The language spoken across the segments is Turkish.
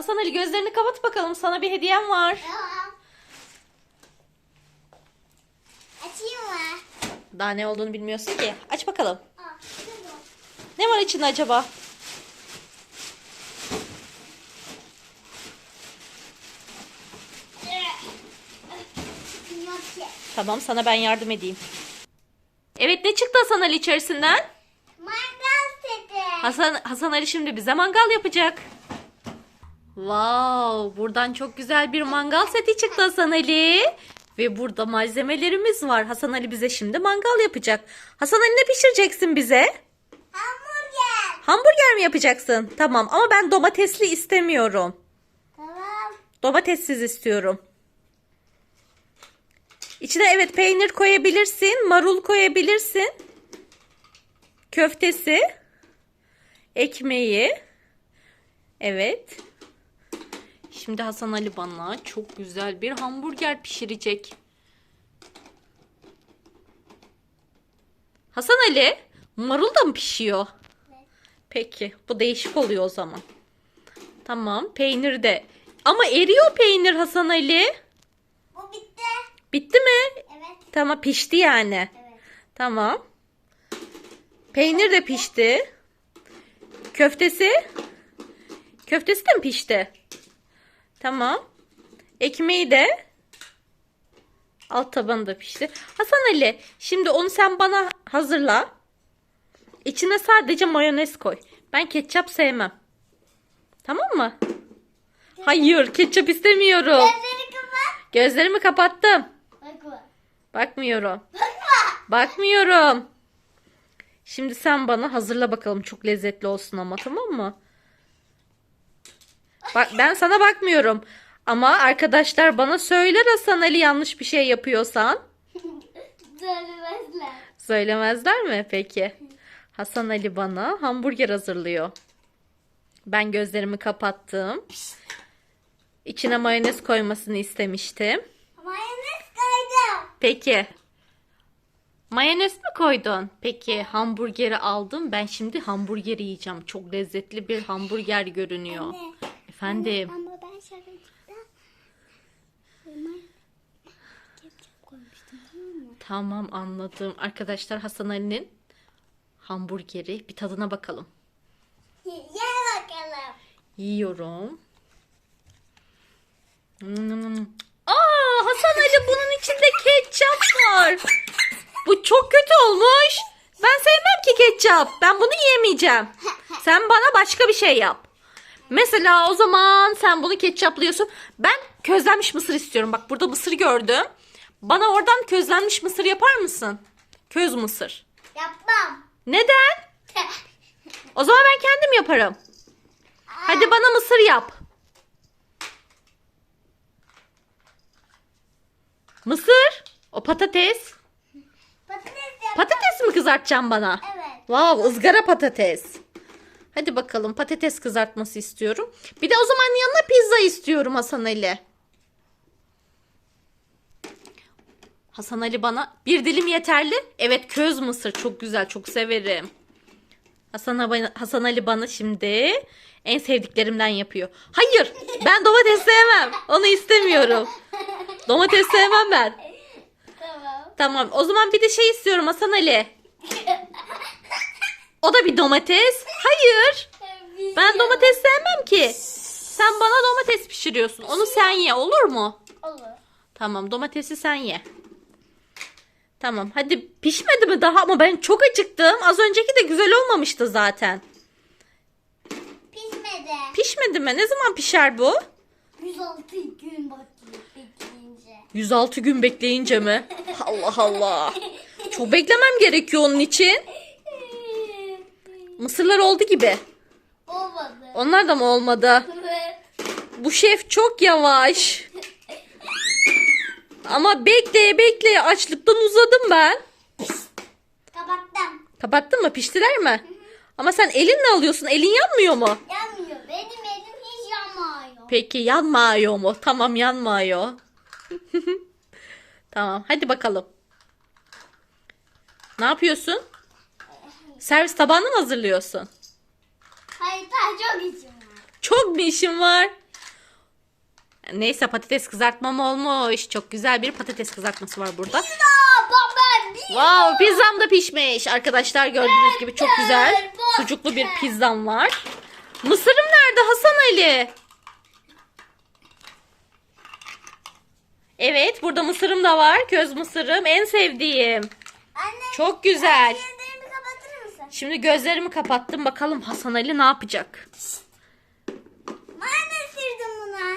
Hasan Ali gözlerini kapat bakalım. Sana bir hediyem var. Tamam. Açayım mı? Daha ne olduğunu bilmiyorsun ki. Aç bakalım. Aa. Ne var içinde acaba? Ki. Tamam sana ben yardım edeyim. Evet ne çıktı Hasan Ali içerisinden? Mangal seti. Hasan, Hasan Ali şimdi bize mangal yapacak. Wow, buradan çok güzel bir mangal seti çıktı Hasan Ali. Ve burada malzemelerimiz var. Hasan Ali bize şimdi mangal yapacak. Hasan Ali ne pişireceksin bize? Hamburger. Hamburger mi yapacaksın? Tamam ama ben domatesli istemiyorum. Tamam. Domatessiz istiyorum. İçine evet peynir koyabilirsin, marul koyabilirsin. Köftesi, ekmeği. Evet. Şimdi Hasan Ali bana çok güzel bir hamburger pişirecek. Hasan Ali, marul da mı pişiyor? Evet. Peki, bu değişik oluyor o zaman. Tamam, peynir de. Ama eriyor peynir Hasan Ali. Bu bitti. Bitti mi? Evet. Tamam, pişti yani. Evet. Tamam. Peynir de pişti. Köftesi? Köftesi de mi pişti? Tamam. Ekmeği de alt tabanı da pişti. Hasan Ali, şimdi onu sen bana hazırla. İçine sadece mayonez koy. Ben ketçap sevmem. Tamam mı? Hayır, ketçap istemiyorum. Gözleri kapat. Gözlerimi kapattım. Bakma. Bakmıyorum. Bakma. Bakmıyorum. Şimdi sen bana hazırla bakalım çok lezzetli olsun ama tamam mı? Bak ben sana bakmıyorum. Ama arkadaşlar bana söyler Hasan Ali yanlış bir şey yapıyorsan. Söylemezler. Söylemezler mi peki? Hasan Ali bana hamburger hazırlıyor. Ben gözlerimi kapattım. İçine mayonez koymasını istemiştim. Mayonez koydum. Peki. Mayonez mi koydun? Peki hamburgeri aldım. Ben şimdi hamburgeri yiyeceğim. Çok lezzetli bir hamburger görünüyor. Anne. Efendim. Ama ben şarkıda ketçap koymuştum tamam mı? Tamam anladım. Arkadaşlar Hasan Ali'nin hamburgeri. Bir tadına bakalım. Ye bakalım. Yiyorum. Hmm. Aa Hasan Ali bunun içinde ketçap var. Bu çok kötü olmuş. Ben sevmem ki ketçap. Ben bunu yiyemeyeceğim. Sen bana başka bir şey yap. Mesela o zaman sen bunu ketçaplıyorsun. Ben közlenmiş mısır istiyorum. Bak burada mısır gördüm. Bana oradan közlenmiş mısır yapar mısın? Köz mısır. Yapmam. Neden? O zaman ben kendim yaparım. Hadi bana mısır yap. Mısır? O patates. Patates yap. Patates mi kızartacaksın bana? Evet. Wow, ızgara patates. Hadi bakalım patates kızartması istiyorum. Bir de o zaman yanına pizza istiyorum Hasan Ali. Hasan Ali bana bir dilim yeterli. Evet köz mısır çok güzel çok severim. Hasan, Ali- Hasan Ali bana şimdi en sevdiklerimden yapıyor. Hayır ben domates sevmem. Onu istemiyorum. Domates sevmem ben. Tamam. Tamam o zaman bir de şey istiyorum Hasan Ali. O da bir domates. Hayır. Ben domates sevmem ki. Sen bana domates pişiriyorsun. Onu sen ye olur mu? Olur. Tamam domatesi sen ye. Tamam hadi pişmedi mi daha ama ben çok acıktım. Az önceki de güzel olmamıştı zaten. Pişmedi. Pişmedi mi? Ne zaman pişer bu? 106 gün bekleyince. 106 gün bekleyince mi? Allah Allah. Çok beklemem gerekiyor onun için. Mısırlar oldu gibi. Olmadı. Onlar da mı olmadı? Bu şef çok yavaş. Ama bekleye bekleye açlıktan uzadım ben. Kapattım. Kapattın mı? Piştiler mi? Ama sen elinle alıyorsun. Elin yanmıyor mu? Yanmıyor. Benim elim hiç yanmıyor. Peki yanmıyor mu? Tamam yanmıyor. tamam hadi bakalım. Ne yapıyorsun? Servis tabağını mı hazırlıyorsun? Hayır daha çok işim var. Çok bir işin var. Neyse patates kızartmam olmuş. Çok güzel bir patates kızartması var burada. Aa, baba bir. Wow pizzam da pişmiş. Arkadaşlar gördüğünüz gibi çok güzel sucuklu bir pizzam var. Mısırım nerede Hasan Ali? Evet burada mısırım da var. Köz mısırım en sevdiğim. Anne. Çok güzel. Mısın? Şimdi gözlerimi kapattım. Bakalım Hasan Ali ne yapacak? Mayonez sürdüm buna.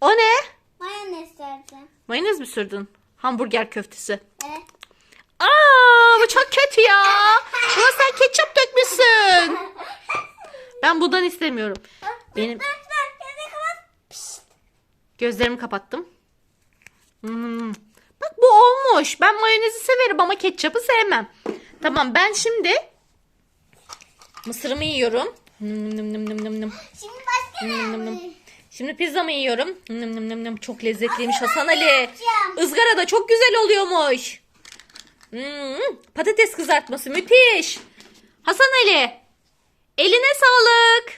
O ne? Mayonez sürdüm. Mayonez mi sürdün? Hamburger köftesi. Evet. Aa bu çok kötü ya. Buna sen ketçap dökmüşsün. Ben bundan istemiyorum. Benim gözlerimi kapattım. Hmm. Bak bu olmuş. Ben mayonezi severim ama ketçapı sevmem. Tamam ben şimdi Mısırımı yiyorum. Şimdi başka nım, pizzamı yiyorum. Çok lezzetliymiş Hasan Ali. Izgara da çok güzel oluyormuş. Hmm, patates kızartması müthiş. Hasan Ali. Eline sağlık.